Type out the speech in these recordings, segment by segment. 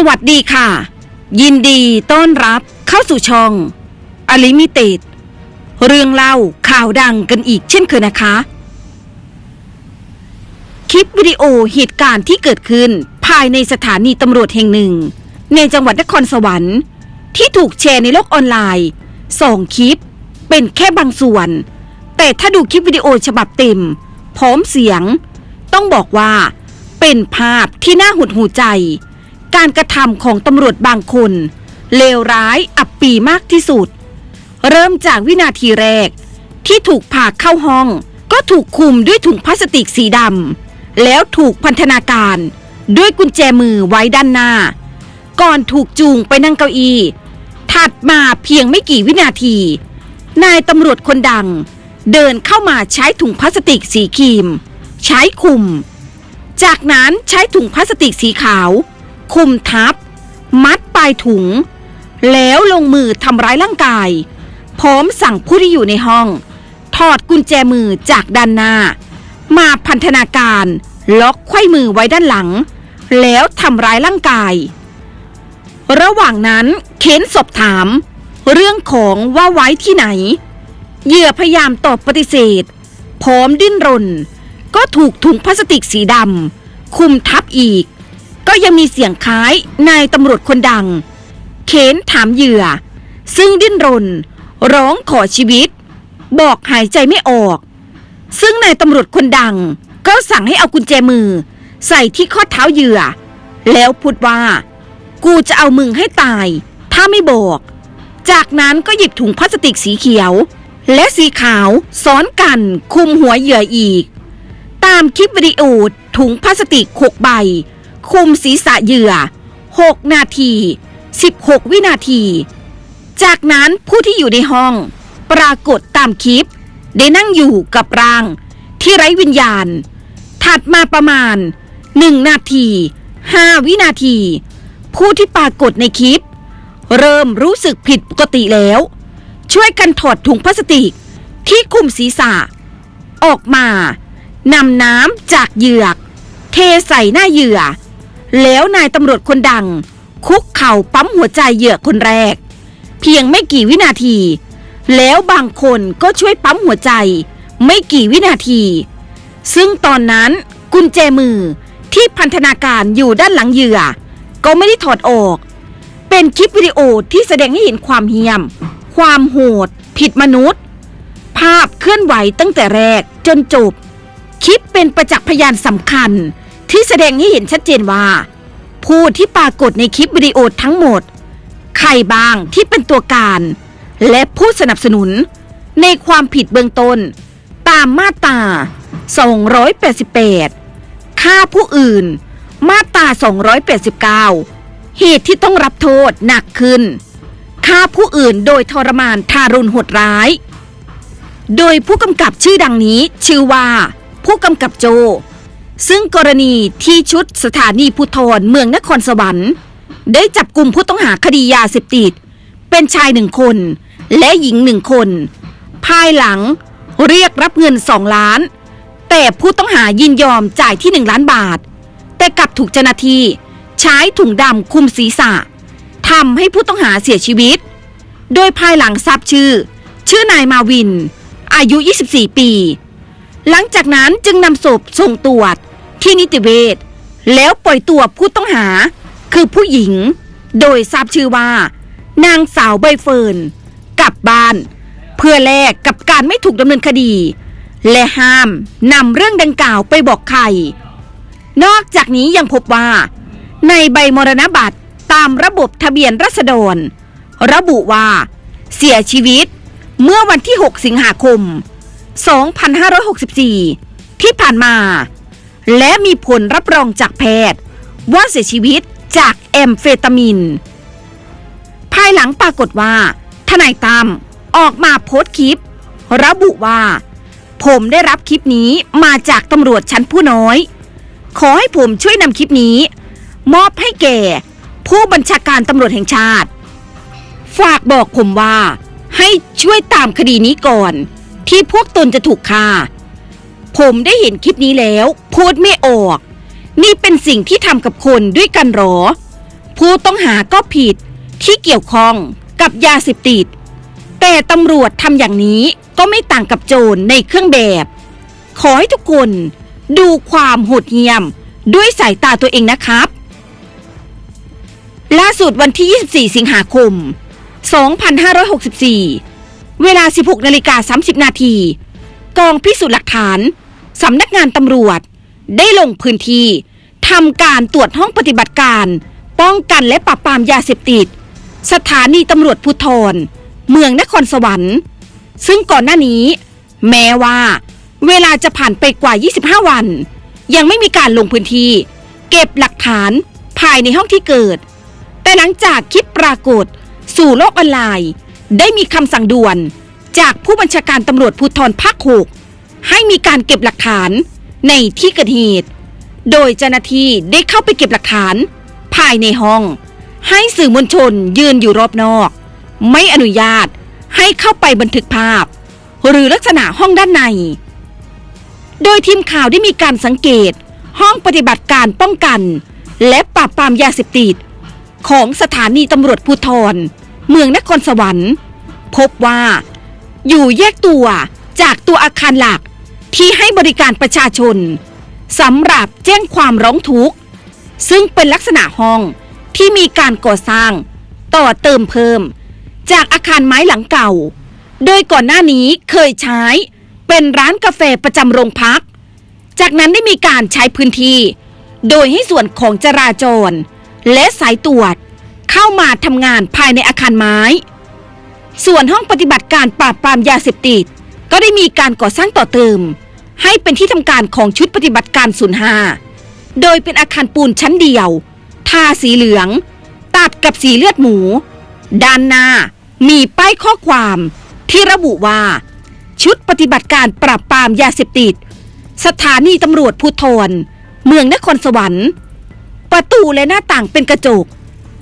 สวัสดีค่ะ ยินดีต้อนรับเข้าสู่ช่องอลิมิเต็ดเรื่องเล่าข่าวดังกันอีกเช่นเคยนะคะ คลิปวิดีโอเหตุการณ์ที่เกิดขึ้นภายในสถานีตำรวจแห่งหนึ่ง ในจังหวัดนครสวรรค์ ที่ถูกแชร์ในโลกออนไลน์สองคลิป เป็นแค่บางส่วน แต่ถ้าดูคลิปวิดีโอฉบับเต็ม พร้อมเสียง ต้องบอกว่า เป็นภาพที่น่าหดหูใจ การกระทำของตำรวจบางคน เลวร้ายอับปีมากที่สุด เริ่มจากวินาทีแรก ที่ถูกพาเข้าห้อง ก็ถูกคุมด้วยถุงพลาสติกสีดำแล้วถูกพันธนาการ ด้วยกุญแจมือไว้ด้านหน้า ก่อนถูกจูงไปนั่งเก้าอี้ถัดมาเพียงไม่กี่วินาที นายตำรวจคนดัง เดินเข้ามาใช้ถุงพลาสติกสีครีม ใช้คุม จากนั้นใช้ถุงพลาสติกสีขาว คุมทับ มัดปลายถุง แล้วลงมือทำร้ายร่างกาย พร้อมสั่งผู้ที่อยู่ในห้อง ถอดกุญแจมือจากด้านหน้า มาพันธนาการล็อกไขว้มือไว้ด้านหลัง แล้วทำร้ายร่างกาย ระหว่างนั้นเค้นสอบถาม เรื่องของว่าไว้ที่ไหน เหยื่อพยายามตอบปฏิเสธ พร้อมดิ้นรน ก็ถูกถุงพลาสติกสีดำคุมทับอีก ก็ยังมีเสียงคล้ายนายตำรวจคนดัง เค้นถามเหยื่อ ซึ่งดิ้นรน ร้องขอชีวิต บอกหายใจไม่ออก ซึ่งนายตำรวจคนดัง ก็สั่งให้เอากุญแจมือ ใส่ที่ข้อเท้าเหยื่อ แล้วพูดว่า กูจะเอามึงให้ตาย ถ้าไม่บอก จากนั้นก็หยิบถุงพลาสติกสีเขียว และสีขาวซ้อนกันคุมหัวเหยื่ออีก ตามคลิปวิดีโอถุงพลาสติกหกใบ คุมศีรษะเหยื่อ 6 นาที 16 วินาที จากนั้นผู้ที่อยู่ในห้อง ปรากฏตามคลิป ได้นั่งอยู่กับร่าง ที่ไร้วิญญาณ ถัดมาประมาณ 1 นาที 5 วินาที ผู้ที่ปรากฏในคลิป เริ่มรู้สึกผิดปกติแล้ว ช่วยกันถอดถุงพลาสติกที่คุมศีรษะ ออกมานำน้ำจากเหยือก เทใส่หน้าเหยื่อ แล้วนายตำรวจคนดัง คุกเข่าปั๊มหัวใจเหยื่อคนแรก เพียงไม่กี่วินาที แล้วบางคนก็ช่วยปั๊มหัวใจ ไม่กี่วินาที ซึ่งตอนนั้นกุญแจมือที่พันธนาการอยู่ด้านหลังเหยื่อ ก็ไม่ได้ถอดออก เป็นคลิปวิดีโอที่แสดงให้เห็นความเหี้ยม ความโหด ผิดมนุษย์ ภาพเคลื่อนไหวตั้งแต่แรกจนจบ คลิปเป็นประจักษ์พยานสำคัญ ที่แสดงให้เห็นชัดเจนว่า ผู้ที่ปรากฏในคลิปวิดีโอทั้งหมด ใครบ้างที่เป็นตัวการ และผู้สนับสนุน ในความผิดเบื้องต้น ตามมาตรา 288 ฆ่าผู้อื่น มาตรา 289 เหตุที่ต้องรับโทษหนักขึ้น ฆ่าผู้อื่นโดยทรมานทารุณโหดร้าย โดยผู้กำกับชื่อดังนี้ชื่อว่า ผู้กำกับโจ ซึ่งกรณีที่ชุดสถานีภูธรเมืองนครสวรรค์ ได้จับกลุ่มผู้ต้องหาคดียาเสพติด เป็นชายหนึ่งคน และหญิงหนึ่งคน ภายหลังเรียกรับเงินสองล้าน แต่ผู้ต้องหายินยอมจ่ายที่หนึ่งล้านบาท แต่กลับถูกเจ้าหน้าที่ใช้ถุงดำคุมศีรษะทำให้ผู้ต้องหาเสียชีวิต โดยภายหลังทราบชื่อ ชื่อนายมาวิน อายุ 24 ปี หลังจากนั้นจึงนำศพส่งตรวจ ที่นิติเวชแล้วปล่อยตัวผู้ต้องหา คือผู้หญิง โดยทราบชื่อว่า นางสาวใบเฟิร์นกลับบ้าน เพื่อแลกกับการไม่ถูกดำเนินคดี และห้ามนำเรื่องดังกล่าวไปบอกใคร นอกจากนี้ยังพบว่า ในใบมรณบัตรตามระบบทะเบียนรัษฎร ระบุว่า เสียชีวิตเมื่อวันที่ 6 สิงหาคม 2564 ที่ผ่านมา และมีผลรับรองจากแพทย์ ว่าเสียชีวิตจากแอมเฟตามิน ภายหลังปรากฏว่า ทนายตั้มออกมาโพสต์คลิป ระบุว่า ผมได้รับคลิปนี้มาจากตำรวจชั้นผู้น้อย ขอให้ผมช่วยนำคลิปนี้ มอบให้แก่ ผู้บัญชาการตำรวจแห่งชาติ ฝากบอกผมว่า ให้ช่วยตามคดีนี้ก่อน ที่พวกตนจะถูกฆ่า ผมได้เห็นคลิปนี้แล้ว พูดไม่ออก นี่เป็นสิ่งที่ทำกับคนด้วยกันหรอ ผู้ต้องหาก็ผิดที่เกี่ยวข้องกับยาเสพติด แต่ตำรวจทำอย่างนี้ก็ไม่ต่างกับโจรในเครื่องแบบ ขอให้ทุกคนดูความโหดเหี้ยมด้วยสายตาตัวเองนะครับ ล่าสุดวันที่ 24 สิงหาคม 2564 เวลา 16นาฬิกา30 นาที กองพิสูจน์หลักฐานสำนักงานตำรวจ ได้ลงพื้นที่ทำการตรวจห้องปฏิบัติการ ป้องกันและปราบปรามยาเสพติด สถานีตำรวจภูธรเมืองนครสวรรค์ ซึ่งก่อนหน้านี้ แม้ว่า เวลาจะผ่านไปกว่า 25 วัน ยังไม่มีการลงพื้นที่ เก็บหลักฐานภายในห้องที่เกิด แต่หลังจากคลิปปรากฏ สู่โลกออนไลน์ ได้มีคำสั่งด่วน จากผู้บัญชาการตำรวจภูธรภาคหกให้มีการเก็บหลักฐานในที่เกิดเหตุ โดยเจ้าหน้าที่ได้เข้าไปเก็บหลักฐาน ภายในห้อง ให้สื่อมวลชนยืนอยู่รอบนอก ไม่อนุญาตให้เข้าไปบันทึกภาพ หรือลักษณะห้องด้านใน โดยทีมข่าวได้มีการสังเกตห้องปฏิบัติการป้องกัน และปราบปรามยาเสพติดของสถานีตำรวจภูธรเมืองนครสวรรค์ พบว่า อยู่แยกตัวจากตัวอาคารหลักที่ให้บริการประชาชนสำหรับแจ้งความร้องทุกข์ ซึ่งเป็นลักษณะห้องที่มีการก่อสร้าง ต่อเติมเพิ่ม จากอาคารไม้หลังเก่า โดยก่อนหน้านี้เคยใช้เป็นร้านกาแฟประจำโรงพัก จากนั้นได้มีการใช้พื้นที่ โดยให้ส่วนของจราจร และสายตรวจเข้ามาทำงานภายในอาคารไม้ ส่วนห้องปฏิบัติการปราบปรามยาเสพติด ก็ได้มีการก่อสร้างต่อเติม ให้เป็นที่ทำการของชุดปฏิบัติการ05โดยเป็นอาคารปูนชั้นเดียว ทาสีเหลือง ตัดกับสีเลือดหมู ด้านหน้ามีป้ายข้อความที่ระบุว่า ชุดปฏิบัติการปราบปรามยาเสพติด สถานีตำรวจภูธรเมืองนครสวรรค์ ประตูและหน้าต่างเป็นกระจก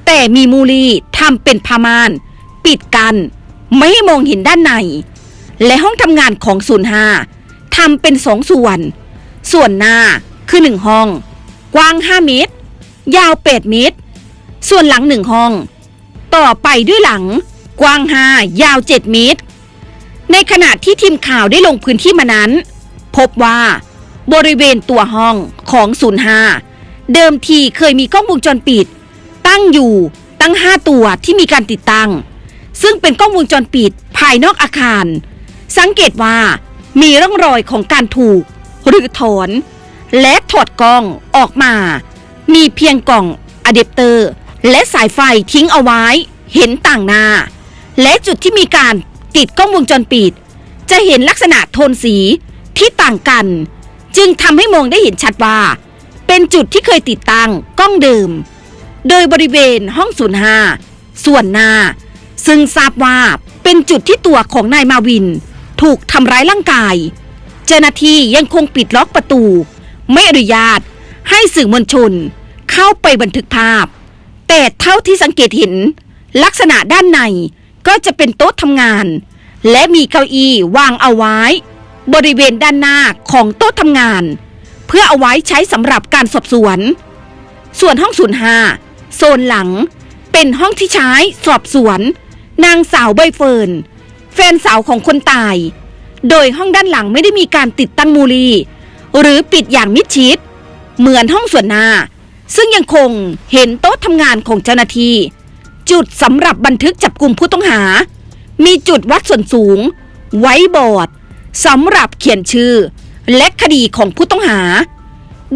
แต่มีมูลีทำเป็นผ้าม่าน ปิดกัน ไม่ให้มองเห็นด้านใน และห้องทำงานของศูนย์ห้าทำเป็นสองส่วน ส่วนหน้าคือหนึ่งห้อง กว้าง5เมตร ยาว8เมตร ส่วนหลังหนึ่งห้อง ต่อไปด้วยหลัง กว้าง5ยาว7เมตร ในขณะที่ทีมข่าวได้ลงพื้นที่มานั้น พบว่าบริเวณตัวห้องของศูนย์ห้าเดิมทีเคยมีกล้องวงจรปิด ตั้งอยู่ตั้ง5ตัวที่มีการติดตั้ง ซึ่งเป็นกล้องวงจรปิดภายนอกอาคาร สังเกตว่ามีร่องรอยของการถูก หรือถอน และถอดกล้องออกมา มีเพียงกล่องอะแดปเตอร์ และสายไฟทิ้งเอาไว้ เห็นต่างหน้า และจุดที่มีการติดกล้องวงจรปิด จะเห็นลักษณะโทนสีที่ต่างกัน จึงทำให้มองได้เห็นชัดว่า เป็นจุดที่เคยติดตั้งกล้องเดิม โดยบริเวณห้องศูนห้าส่วนหน้า ซึ่งทราบว่าเป็นจุดที่ตัวของนายมาวิน ถูกทำร้ายร่างกาย เจ้าหน้าที่ยังคงปิดล็อกประตู ไม่อนุญาตให้สื่อมวลชนเข้าไปบันทึกภาพ แต่เท่าที่สังเกตเห็น ลักษณะด้านในก็จะเป็นโต๊ะทำงาน และมีเก้าอี้วางเอาไว้ บริเวณด้านหน้าของโต๊ะทำงาน เพื่อเอาไว้ใช้สำหรับการสอบสวน ส่วนห้องศูนย์ห้าโซนหลังเป็นห้องที่ใช้สอบสวน นางสาวใบเฟิร์นแฟนสาวของคนตาย โดยห้องด้านหลังไม่ได้มีการติดตั้งมูลี หรือปิดอย่างมิดชิด เหมือนห้องส่วนหน้า ซึ่งยังคงเห็นโต๊ะทำงานของเจ้าหน้าที่ จุดสำหรับบันทึกจับกลุ่มผู้ต้องหา มีจุดวัดส่วนสูง ไว้บอร์ดสำหรับเขียนชื่อ และคดีของผู้ต้องหา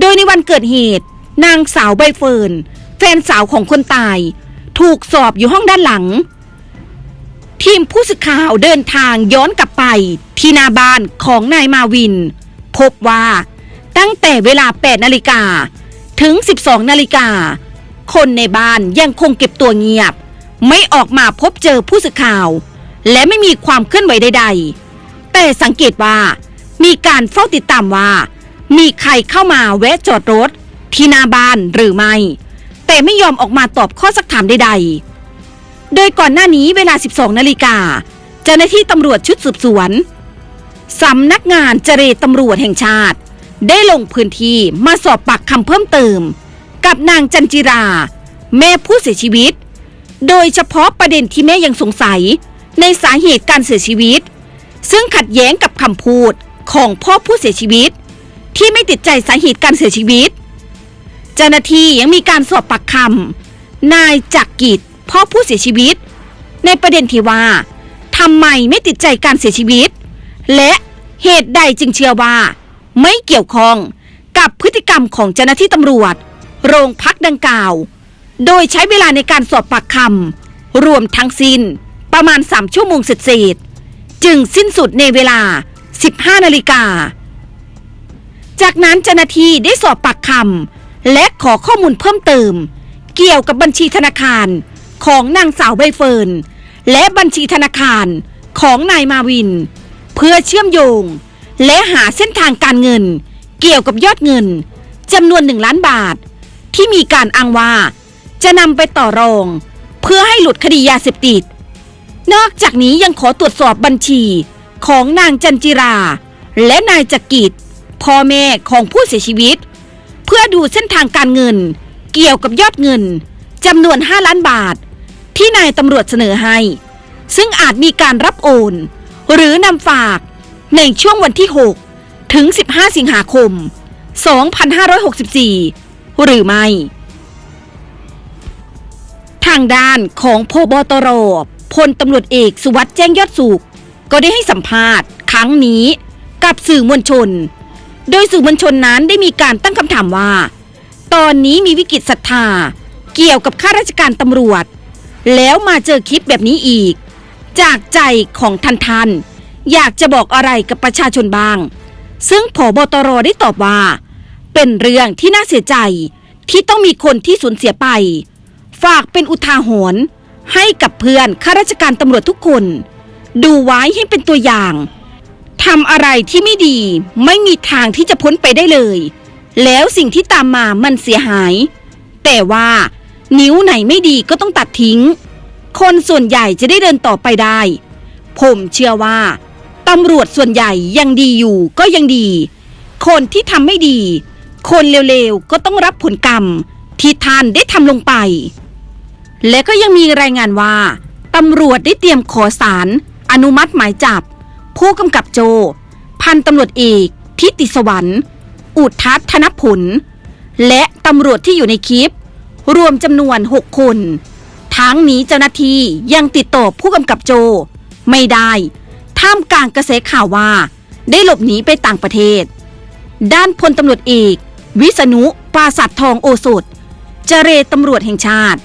โดยในวันเกิดเหตุ นางสาวใบเฟิร์นแฟนสาวของคนตาย ถูกสอบอยู่ห้องด้านหลัง ทีมผู้สื่อข่าวเดินทางย้อนกลับไป ที่หนาบ้านของนายมาวิน พบว่าตั้งแต่เวลา 8 นาฬิกา ถึง 12 นาฬิกา คนในบ้านยังคงเก็บตัวเงียบ ไม่ออกมาพบเจอผู้สื่อข่าว และไม่มีความเคลื่อนไหวใด ๆ แต่สังเกตว่า มีการเฝ้าติดตามว่า มีใครเข้ามาแวะจอดรถ ที่หน้าบ้านหรือไม่ แต่ไม่ยอมออกมาตอบข้อสักถามใด ๆ โดยก่อนหน้านี้เวลา 12 นาฬิกา เจ้าหน้าที่ตำรวจชุดสืบสวนสำนักงานเจรตำรวจแห่งชาติ ได้ลงพื้นที่มาสอบปากคำเพิ่มเติม กับนางจันจิรา แม่ผู้เสียชีวิต โดยเฉพาะประเด็นที่แม่ยังสงสัย ในสาเหตุการเสียชีวิต ซึ่งขัดแย้งกับคำพูดของพ่อผู้เสียชีวิต ที่ไม่ติดใจสาเหตุการเสียชีวิต เจ้าหน้าที่ยังมีการสอบปากคำนายจักรกิจ พ่อผู้เสียชีวิต ในประเด็นที่ว่าทำไมไม่ติดใจการเสียชีวิต และเหตุใดจึงเชื่อว่า ไม่เกี่ยวข้องกับพฤติกรรมของเจ้าหน้าที่ตำรวจ โรงพักดังกล่าว โดยใช้เวลาในการสอบปากคำรวมทั้งสิ้นประมาณ 3 ชั่วโมงเศษจึงสิ้นสุดในเวลา 15 นาฬิกา จากนั้นเจ้าหน้าที่ได้สอบปากคำและขอข้อมูลเพิ่มเติม เกี่ยวกับบัญชีธนาคาร ของนางสาวใบเฟิร์นและบัญชีธนาคารของนายมาวิน เพื่อเชื่อมโยง และหาเส้นทางการเงิน เกี่ยวกับยอดเงินจำนวนหนึ่งล้านบาท ที่มีการอ้างว่า จะนำไปต่อรอง เพื่อให้หลุดคดียาเสพติด นอกจากนี้ยังขอตรวจสอบบัญชีของนางจันจิรา และนายจักริดพ่อแม่ของผู้เสียชีวิต เพื่อดูเส้นทางการเงิน เกี่ยวกับยอดเงินจำนวน 5 ล้านบาท ที่นายตำรวจเสนอให้ ซึ่งอาจมีการรับโอน หรือนำฝากในช่วงวันที่ 6 ถึง 15 สิงหาคม 2564 หรือไม่ ทางด้านของพบตรพลตำรวจเอกสุวัสด์แจ้งยอดสุข ก็ได้ให้สัมภาษณ์ครั้งนี้กับสื่อมวลชน โดยสื่อมวลชนนั้นได้มีการตั้งคำถามว่า ตอนนี้มีวิกฤตศรัทธา เกี่ยวกับข้าราชการตำรวจ แล้วมาเจอคลิปแบบนี้อีก จากใจของทันทัน อยากจะบอกอะไรกับประชาชนบ้าง ซึ่งผบตรได้ตอบว่า เป็นเรื่องที่น่าเสียใจที่ต้องมีคนที่สูญเสียไป ฝากเป็นอุทาหรณ์ให้กับเพื่อนข้าราชการตำรวจทุกคน ดูไว้ให้เป็นตัวอย่างทำอะไรที่ไม่ดีไม่มีทางที่จะพ้นไปได้เลย แล้วสิ่งที่ตามมามันเสียหาย แต่ว่า นิ้วไหนไม่ดีก็ต้องตัดทิ้ง คนส่วนใหญ่จะได้เดินต่อไปได้ ผมเชื่อว่าตำรวจส่วนใหญ่ยังดีอยู่ก็ยังดี คนที่ทำไม่ดี คนเร็วๆก็ต้องรับผลกรรม ที่ท่านได้ทำลงไป และก็ยังมีรายงานว่าตำรวจได้เตรียมขอสาร อนุมัติหมายจับ ผู้กำกับโจ พันตำรวจเอกทิติสวรรค์อุทัศธนผล และตำรวจที่อยู่ในคลิป รวมจำนวน 6 คน ทั้งนี้เจ้าหน้าที่ยังติดต่อผู้กำกับโจ ไม่ได้ ท่ามกลางกระแสข่าวว่า ได้หลบหนีไปต่างประเทศ ด้านพลตำรวจเอก วิษณุปราสัตทองโอสถ เจเรตำรวจแห่งชาติ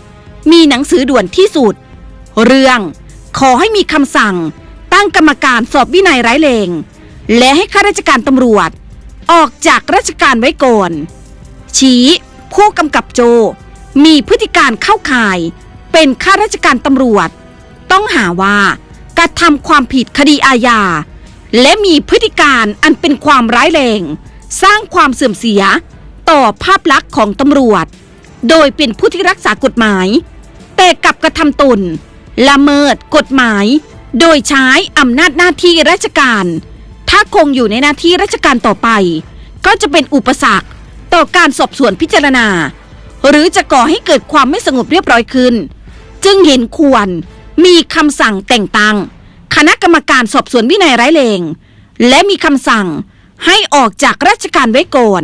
มีหนังสือด่วนที่สุด เรื่องขอให้มีคำสั่ง ตั้งกรรมการสอบวินัยร้ายแรงและให้ข้าราชการตำรวจ ออกจากราชการไว้ก่อน ชี้ผู้กำกับโจ มีพฤติการเข้าข่าย เป็นข้าราชการตำรวจ ต้องหาว่ากระทำความผิดคดีอาญา และมีพฤติการอันเป็นความร้ายแรง สร้างความเสื่อมเสียต่อภาพลักษณ์ของตำรวจ โดยเป็นผู้ที่รักษากฎหมาย แต่กลับกระทำตน ละเมิดกฎหมาย โดยใช้อำนาจหน้าที่ราชการ ถ้าคงอยู่ในหน้าที่ราชการต่อไป ก็จะเป็นอุปสรรคต่อการสอบสวนพิจารณา หรือจะก่อให้เกิดความไม่สงบเรียบร้อยขึ้น จึงเห็นควรมีคำสั่งแต่งตั้ง คณะกรรมการสอบสวนวินัยร้ายแรงและมีคำสั่งให้ออกจากราชการไว้ก่อน